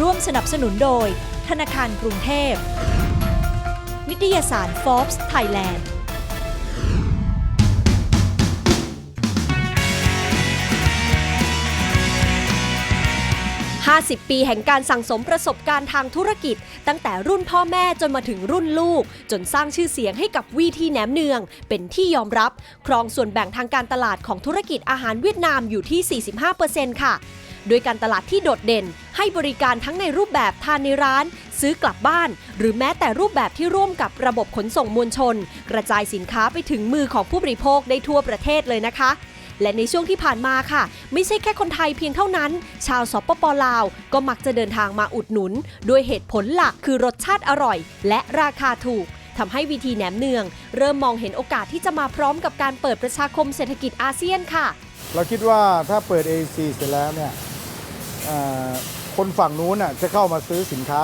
ร่วมสนับสนุนโดย ธนาคารกรุงเทพ นิตยสาร Forbes Thailand 50 ปีแห่งการสั่งสมประสบการณ์ทางธุรกิจ ตั้งแต่รุ่นพ่อแม่จนมาถึงรุ่นลูก จนสร้างชื่อเสียงให้กับวีทีแหนมเนือง เป็นที่ยอมรับ ครองส่วนแบ่งทางการตลาดของธุรกิจอาหารเวียดนามอยู่ที่ 45%ค่ะ โดยการตลาดที่โดดเด่น ให้บริการทั้งในรูปแบบทานในร้าน ซื้อกลับบ้าน หรือแม้แต่รูปแบบที่ร่วมกับระบบขนส่งมวลชน กระจายสินค้าไปถึงมือของผู้บริโภคได้ทั่วประเทศเลยนะคะและในช่วงที่ผ่านมาค่ะ ไม่ใช่แค่คนไทยเพียงเท่านั้น ชาวสปปลาว ก็มักจะเดินทางมาอุดหนุน ด้วยเหตุผลหลักคือรสชาติอร่อย และราคาถูกทำให้วีทีแหนมเนือง เริ่มมองเห็นโอกาสที่จะมาพร้อมกับการเปิดประชาคมเศรษฐกิจอาเซียนค่ะ เราคิดว่าถ้าเปิด AC เสร็จแล้วเนี่ย คนฝั่งนู้นน่ะจะเข้ามาซื้อสินค้า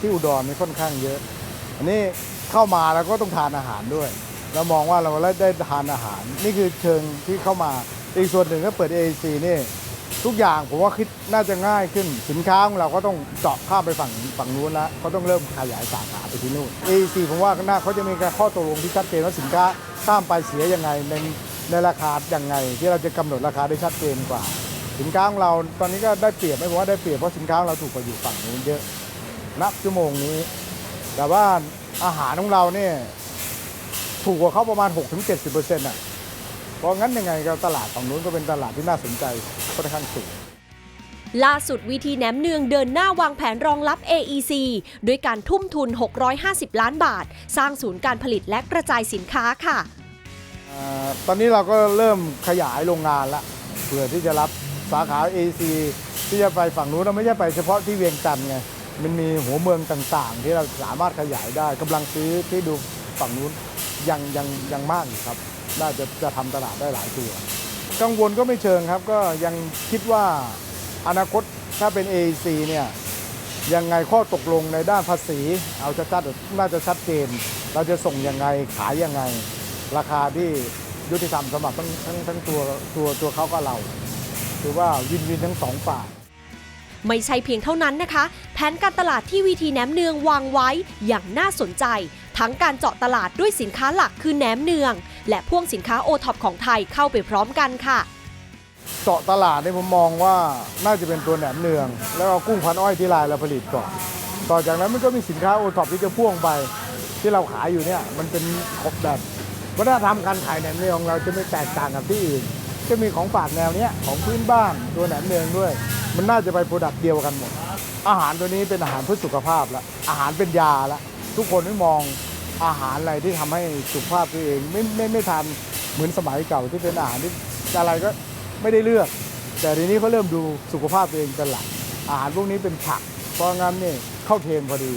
ที่อุดรนี่ค่อนข้างเยอะ อันนี้เข้ามาแล้วก็ต้องทานอาหารด้วย เรามองว่าเราได้ทานอาหาร นี่คือเชิงที่เข้ามาอีกส่วนหนึ่งก็เปิด AEC นี่ทุกอย่างผมว่าคิดน่าจะง่ายขึ้นสินค้าของเราก็ต้องเจาะข้ามไปฝั่งฝั่งนู้นแล้วเขาต้องเริ่มขยายสาขาไปที่นู่น AEC ผมว่าหน้าเขาจะมีการข้อตกลงที่ชัดเจนว่าสินค้าข้ามไปเสียยังไงในในราคาอยังไง ที่เราจะกำหนดราคาได้ชัดเจนกว่า สินค้าของเราตอนนี้ก็ได้เปรียบไม่ผมว่าได้เปรียบเพราะสินค้าของเราถูกกว่าอยู่ฝั่งนู้นเยอะนับชั่วโมงนี้ แต่ว่าอาหารของเราเนี่ยถูกกว่าเขาประมาณ 6-70%อะเพราะงั้นยังไงก็ตลาดฝั่งนู้นก็เป็นตลาดที่น่าสนใจค่อนข้างสูงล่าสุดวีทีแหนมเนืองเดินหน้าวางแผนรองรับ AEC ด้วยการทุ่มทุน 650 ล้านบาท สร้างศูนย์การผลิตและกระจายสินค้าค่ะอ่าตอนนี้เราก็เริ่มขยายโรงงานละเพื่อที่จะรับ สาขา AC ที่จะไปฝั่งนู้นเราไม่ใช่ไปเฉพาะที่เวียงจันทร์ไงมันมีหัวเมืองต่างๆ ที่เราสามารถขยายได้กำลังซื้อที่ดูฝั่งนู้นยังยังยังมากอยู่ครับ น่าจะจะทำตลาดได้หลายตัวกังวลก็ไม่เชิงครับ ก็ยังคิดว่าอนาคตถ้าเป็น AEC เนี่ยยังไงข้อตกลงในด้านภาษี เอาชัดๆน่าจะชัดเจน เราจะส่งยังไงขายยังไง ราคาที่ยุติธรรมสำหรับทั้งทั้งทั้งตัวตัวตัวเขากับเรา ถือว่าวินวินทั้งสองฝ่ายไม่ใช่เพียงเท่านั้นนะคะ แผนการตลาดที่วีทีแหนมเนืองวางไว้อย่างน่าสนใจ ทั้งการเจาะตลาดด้วยสินค้าหลักคือแหนมเนือง และพ่วงสินค้าโอท็อปของไทยเข้าไปพร้อมกันค่ะ เจาะตลาดในยผมมองว่าน่าจะเป็นตัวแหนมเนือง แล้วก็กุ้งพันอ้อยที่ลายเราผลิตก่อน ต่อจากนั้นมันก็มีสินค้าโอท็อปที่จะพ่วงไปที่เราขายอยู่เนี่ยมันเป็นของแบบวัฒนธรรมการขายแหนมเนืองของเราจะไม่แตกต่างกับที่อื่น จะมีของฝากแนวเนี้ยของพื้นบ้านตัวแหนมเนืองด้วย มันน่าจะไปโปรดักต์เดียวกันหมด อาหารตัวนี้เป็นอาหารเพื่อสุขภาพละอาหารเป็นยาละทุกคนไม่มองอาหารอะไรที่ทำให้สุขภาพตัวเองไม่ไม่ไม่ทานเหมือนสมัยเก่าที่เป็นอาหารที่อะไรก็ไม่ได้เลือก แต่ทีนี้เขาเริ่มดูสุขภาพตัวเองเป็นหลักอาหารพวกนี้เป็นผักเพราะงั้นนี่เข้าเทรนพอดี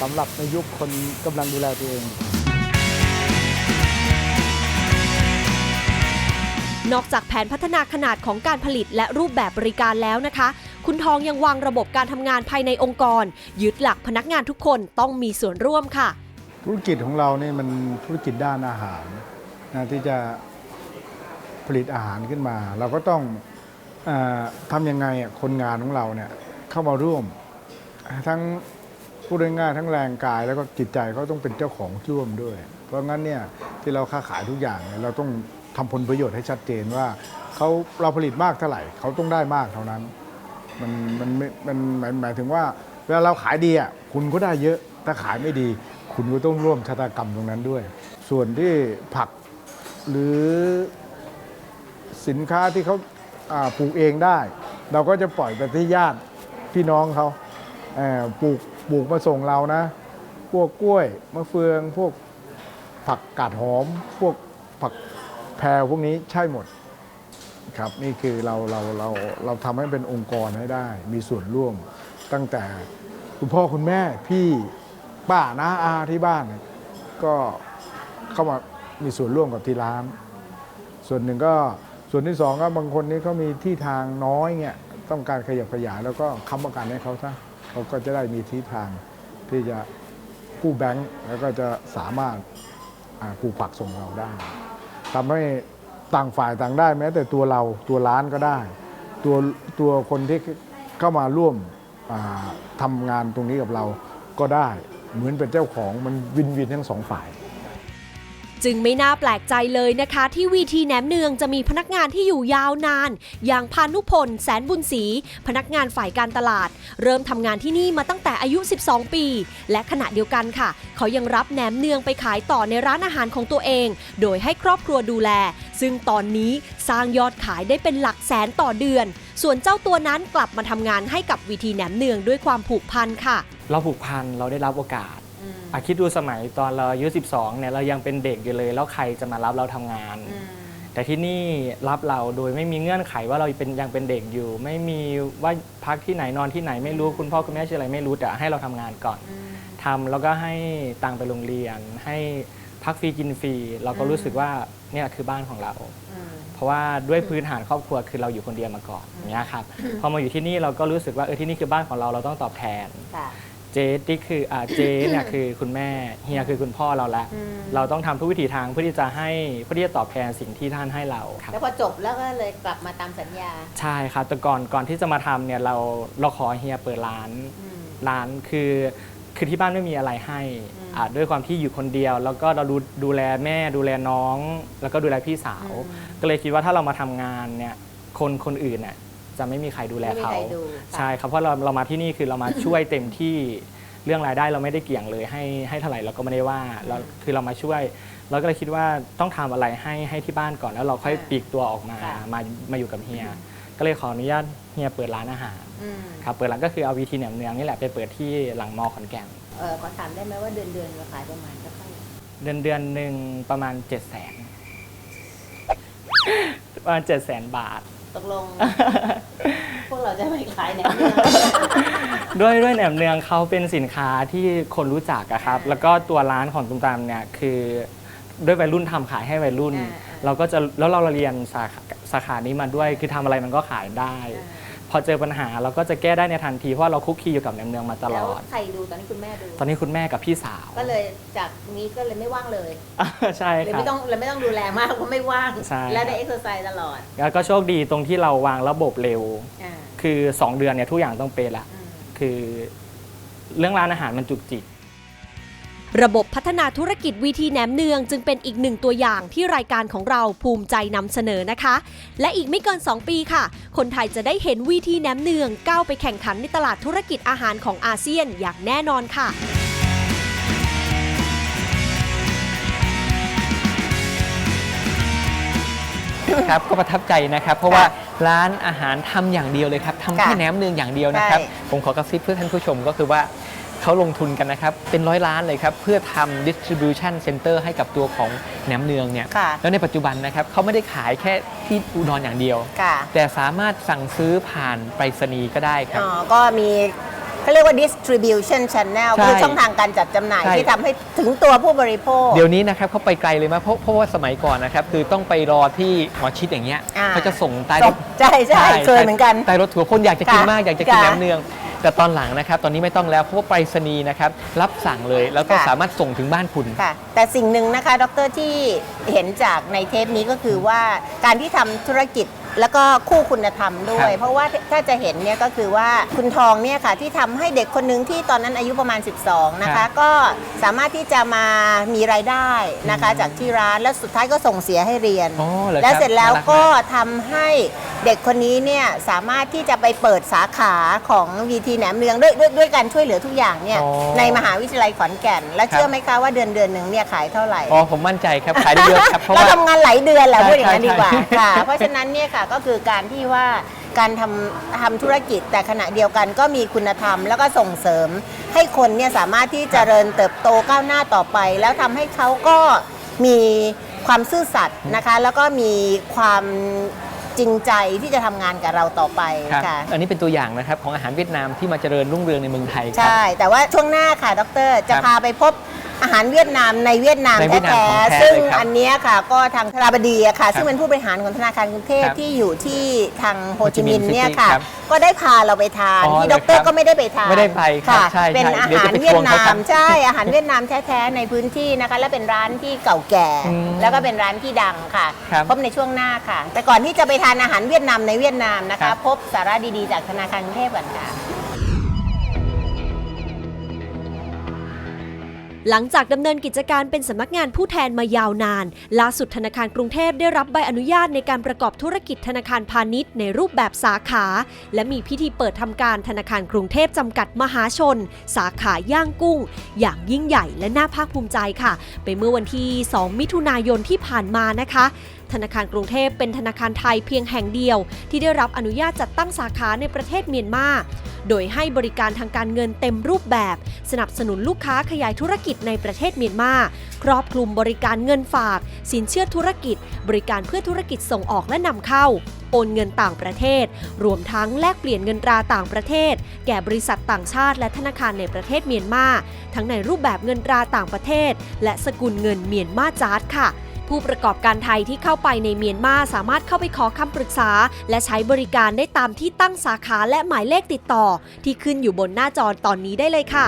สำหรับในยุคคนกำลังดูแลตัวเอง นอกจากแผนพัฒนาขนาดของการผลิตและรูปแบบบริการแล้วนะคะ คุณทองยังวางระบบการทำงานภายในองค์กร ยึดหลักพนักงานทุกคนต้องมีส่วนร่วมค่ะ ธุรกิจของเราเนี่ยมันธุรกิจด้านอาหารนะที่จะผลิตอาหารขึ้นมา เราก็ต้องอทำยังไงคนงานของเราเนี่ยเข้ามาร่วม ทั้งพูดง่ายๆทั้งแรงกายแล้วก็จิตใจเขาต้องเป็นเจ้าของร่วมด้วย เพราะงั้นเนี่ยที่เราค้าขายทุกอย่างเนี่ยเราต้อง ทำผลประโยชน์ให้ชัดเจนว่าเขาเราผลิตมากเท่าไหร่เขาต้องได้มากเท่านั้น มันมันมันหมายหมายถึงว่าเวลาเราขายดีอะคุณก็ได้เยอะถ้าขายไม่ดี คุณก็ต้องร่วมชะตากรรมตรงนั้นด้วย ส่วนที่ผักหรือสินค้าที่เขาาปลูกเองได้ เราก็จะปล่อยไปที่ญาติพี่น้องเขาเอ่อปลูกปลูกมาส่งเรานะ พวกกล้วยมะเฟือง พวกผักกาดหอม พวกผัก แพรพวกนี้ใช่หมดครับนี่คือเราเราเราเราทำให้เป็นองค์กรให้ได้ มีส่วนร่วมตั้งแต่ คุณพ่อคุณแม่พี่ป้าน้าอาที่บ้าน ก็เข้ามามีส่วนร่วมกับที่ร้าน ส่วนหนึ่งก็ส่วนที่สองก็บางคนนี่เขามีที่ทางน้อยเนี่ยต้องการขยับขยายแล้วก็ค้ำประกันให้เขาซะเขาก็จะได้มีที่ทางที่จะกู้แบงก์แล้วก็จะสามารถอ่าปลูกผักส่งเราได้ ทำให้ต่างฝ่ายต่างได้แม้แต่ตัวเราตัวร้านก็ได้ ตัวตัวคนที่เข้ามาร่วมอ่าทำงานตรงนี้กับเราก็ได้ เหมือนเป็นเจ้าของมันวินวินทั้งสองฝ่าย จึงไม่น่าแปลกใจเลยนะคะ ที่วีทีแหนมเนืองจะมีพนักงานที่อยู่ยาวนาน อย่างพานุพล แสนบุญศรีพนักงานฝ่ายการตลาด เริ่มทำงานที่นี่มาตั้งแต่อายุ 12 ปี และขณะเดียวกันค่ะ เขายังรับแหนมเนืองไปขายต่อในร้านอาหารของตัวเอง โดยให้ครอบครัวดูแล ซึ่งตอนนี้สร้างยอดขายได้เป็นหลักแสนต่อเดือน ส่วนเจ้าตัวนั้นกลับมาทำงานให้กับวีทีแหนมเนืองด้วยความผูกพันค่ะ เราผูกพันเราได้รับโอกาส อะคิดดูสมัยตอนเราอายุ12เนี่ยเรายังเป็นเด็กอยู่เลย แล้วใครจะมารับเราทำงานแต่ที่นี่รับเราโดยไม่มีเงื่อนไขว่าเราเป็นยังเป็นเด็กอยู่ ไม่มีว่าพักที่ไหนนอนที่ไหนไม่รู้คุณพ่อคุณแม่ชื่ออะไรไม่รู้แต่ให้เราทำงานก่อนทำแล้วก็ให้ตังค์ไปโรงเรียน ให้พักฟรีกินฟรีเราก็รู้สึกว่าเนี่ยคือบ้านของเราเพราะว่าด้วยพื้นฐานครอบครัวคือเราอยู่คนเดียวมาก่อนอย่างเงี้ยครับพอมาอยู่ที่นี่เราก็รู้สึกว่าเออที่นี่คือบ้านของเราเราต้องตอบแทน ค่ะ เจที่คืออ่าเจเนี่ยคือคุณแม่เฮียคือคุณพ่อเราละอืม เราต้องทำทุกวิถีทางเพื่อที่จะให้เพื่อที่จะตอบแทนสิ่งที่ท่านให้เราครับ แล้วพอจบแล้วก็เลยกลับมาตามสัญญาใช่ครับแต่ก่อนก่อนที่จะมาทำเนี่ยเราเราขอเฮียเปิดร้านอืม ร้านคือคือที่บ้านไม่มีอะไรให้อืมอ่าด้วยความที่อยู่คนเดียว แล้วก็เราดูดูแลแม่ดูแลน้อง แล้วก็ดูแลพี่สาวก็เลยคิดว่าถ้าเรามาทำงานเนี่ยคนคนอื่นเนี่ย จะไม่มีใครดูแลไม่มีเขาใครดูใช่ครับเพราะเราเรามาที่นี่คือเรามาช่วยเต็มที่เรื่องรายได้เราไม่ได้เกี่ยงเลยให้ให้เท่าไหร่เราก็ไม่ได้ว่าเราคือเรามาช่วย เราก็เลยคิดว่าต้องทำอะไรให้ให้ที่บ้านก่อนแล้วเราค่อยอ่าปลีกตัวออกมาค่ะ มามาอยู่กับเฮีย ก็เลยขออนุญาตเฮียเปิดร้านอาหารอืมครับเปิดร้านก็คือเอาวีทีแหนมเนืองนี่แหละไปเปิดที่หลังมอขอนแก่น เออขอถามได้ไหมว่าเดือนเดือนเราขายประมาณเท่าไหร่เดือนเดือนหนึ่งประมาณ7 0 0 0 0นประมาณ7 0 0 0 0 0 บาท ตกลง พวกเราจะไม่ขายแหนมเนืองด้วยด้วยแหนมเนืองเขาเป็นสินค้าที่คนรู้จักอะครับอ่าแล้วก็ตัวร้านของตุ้มตามเนี่ยคือด้วยวัยรุ่นทำขายให้วัยรุ่นอ่าอ่าเราก็จะแล้วเราเรียนสาขาสาขานี้มาด้วย คือทำอะไรมันก็ขายได้พ อเจอปัญหาเราก็จะแก้ได้ในทันทีเพราะว่าเราคุกคีอยู่กับแหนมเนืองมาตลแล้วอด ใครดูตอนนี้คุณแม่ดู ตอนนี้คุณแม่กับพี่สาวก็เลยจากนี้ก็เลยไม่ว่างเลยใช่เลยครับ ไม่ต้องเลยไม่ต้องดูแลมากเพราะไม่ว่าง ใช่ และได้ครับเอ็กซ์ไซส์ตลอดแล้วก็โชคดีตรงที่เราวางระบบเร็ว อ่าคือ 2 เดือนเนี่ยทุกอย่างต้องเป็นละ อืมคือเรื่องร้านอาหารมันจุกจิก ระบบพัฒนาธุรกิจวีทีแหนมเนืองจึงเป็นอีกหนึ่งตัวอย่างที่รายการของเราภูมิใจนำเสนอนะคะ และอีกไม่เกิน 2 ปีค่ะ คนไทยจะได้เห็นวีทีแหนมเนืองก้าวไปแข่งขันในตลาดธุรกิจอาหารของอาเซียนอย่างแน่นอนค่ะครับก็ประทับใจนะครับเพราะว่าร้านอาหารทำอย่างเดียวเลยครับทำแค่ค่ะแหนมเนืองอย่างเดียวนะครับใช่ผมขอกระซิบเพื่อท่านผู้ชมก็คือว่า เขาลงทุนกันนะครับ เป็นร้อยล้านเลยครับ เพื่อทำ distribution center ให้กับตัวของแหนมเนืองเนี่ย ค่ะ แล้วในปัจจุบันนะครับเขาไม่ได้ขายแค่ที่อุดรอย่างเดียว ค่ะ แต่สามารถสั่งซื้อผ่านไปรษณีย์ก็ได้ครับ อ๋อ ก็มีเขาเรียกว่า distribution channel ใช่คือช่องทางการจัดจำหน่ายใช่ ที่ทำให้ถึงตัวผู้บริโภค เดี๋ยวนี้นะครับเขาไปไกลเลยมากเพราะเพราะว่าสมัยก่อนนะครับคือต้องไปรอที่หมอชิดอย่างเงี้ยอ่า เขาจะส่งใต้รส่ถงใช่ใช่เคยเหมือนกัน ใต้รถทัวร์คนอยากจะกินค่ะมากอยากจะกินค่ะ แหนมเนือง แต่ตอนหลังนะครับ ตอนนี้ไม่ต้องแล้วเพราะว่าไปรษณีย์นะครับ รับสั่งเลย แล้วก็ค่ะ สามารถส่งถึงบ้านคุณ ค่ะแต่สิ่งหนึ่งนะคะดรที่เห็นจากในเทปนี้ก็คือว่าการที่ทำธุรกิจ แล้วก็คู่คุณธรรมด้วคยรับเพราะว่าถ้าจะเห็นเนี่ยก็คือว่าคุณทองเนี่ยค่ะที่ทำให้เด็กคนหนึ่งที่ตอนนั้นอายุประมาณ 12 นะคะก็สามารถที่จะมามีรายได้นะคะจากที่ร้านแล้วสุดท้ายก็ส่งเสียให้เรียน อ๋อเหรอครับแล้วเสร็จแล้วน่ารักมาก ก็ทำให้เด็กคนนี้เนี่ยสามารถที่จะไปเปิดสาขาของวีทีแหนมเนืองด้วยด้วยด้วยการช่วยเหลือทุกอย่างเนี่ยอ๋อในมหาวิทยาลัยขอนแก่น และเชื่อไหมคะว่าเดือนเดือนหนึ่งเนี่ยขายเท่าไหร่ อ๋อผมมั่นใจครับขายได้เยอะครับเพราะเราว่า ทำงานหลายเดือนแหละใช่พูดอย่างนั้นใช่ดีกว่าใช่ค่ะ เพราะฉะนั้นเนี่ยค่ะก็คือการที่ว่าการทำทำธุรกิจแต่ขณะเดียวกันก็มีคุณธรรม แล้วก็ส่งเสริมให้คนเนี่ยสามารถที่จเจริญเติบโตก้าวหน้าต่อไป แล้วทำให้เขาก็มีความซื่อสัตย์นะคะ แล้วก็มีความจริงใจที่จะทำงานกับเราต่อไปครับค่ะ อันนี้เป็นตัวอย่างนะครับของอาหารเวียดนามที่มาเจริญรุ่งเรืองในเมืองไทยครับ ใช่ แต่ว่าช่วงหน้าค่ะ ดร จะครับพาไปพบอาหารเวียดนามในเวียดนามในเวียดนามแท้ของแท้ๆซึ่งเลยครับอันเนี้ยค่ะก็ทางธราบดีอะค่ะ ซึ่งครับเป็นผู้บริหารของธนาคารกรุงเทพครับที่อยู่ที่ทางโฮจิมินโฮจิมินห์ห์เนี่ย City ค่ะ ครับก็ได้พาเราไปทานอ๋อที่เหรดอครัรบก็ไม่ได้ไปทานไม่ได้ไปครับค่ะใช่เป็นใช่อาเดี๋ยวหารจะไปเวียทดวงนาเขาครัมบใช่อาหารเวียดนามแท้ๆในพื้นที่นะคะ และเป็นร้านที่เก่าแก่ อืมแล้วก็เป็นร้านที่ดังค่ะครับพบในช่วงหน้าค่ะ แต่ก่อนที่จะไปทานอาหารเวียดนามในเวียดนามนะครัคะ บ พบสาระดีๆจากธนาคารกรุงเทพก่อนค่ะ หลังจากดำเนินกิจการเป็นสำนักงานผู้แทนมายาวนาน ล่าสุดธนาคารกรุงเทพได้รับใบอนุญาตในการประกอบธุรกิจธนาคารพาณิชย์ในรูปแบบสาขา และมีพิธีเปิดทำการธนาคารกรุงเทพจำกัดมหาชน สาขาย่างกุ้ง อย่างยิ่งใหญ่และน่าภาคภูมิใจค่ะ ไปเมื่อวันที่ 2 มิถุนายนที่ผ่านมานะคะธนาคารกรุงเทพเป็นธนาคารไทยเพียงแห่งเดียว ที่ได้รับอนุญาตจัดตั้งสาขาในประเทศเมียนมา โดยให้บริการทางการเงินเต็มรูปแบบ สนับสนุนลูกค้าขยายธุรกิจในประเทศเมียนมา ครอบคลุมบริการเงินฝาก สินเชื่อธุรกิจ บริการเพื่อธุรกิจส่งออกและนำเข้าโอนเงินต่างประเทศ รวมทั้งแลกเปลี่ยนเงินตราต่างประเทศ แก่บริษัทต่างชาติและธนาคารในประเทศเมียนมา ทั้งในรูปแบบเงินตราต่างประเทศ และสกุลเงินเมียนมาจาร์ดค่ะ ผู้ประกอบการไทยที่เข้าไปในเมียนมาสามารถเข้าไปขอคำปรึกษา และใช้บริการได้ตามที่ตั้งสาขาและหมายเลขติดต่อ ที่ขึ้นอยู่บนหน้าจอตอนนี้ได้เลยค่ะ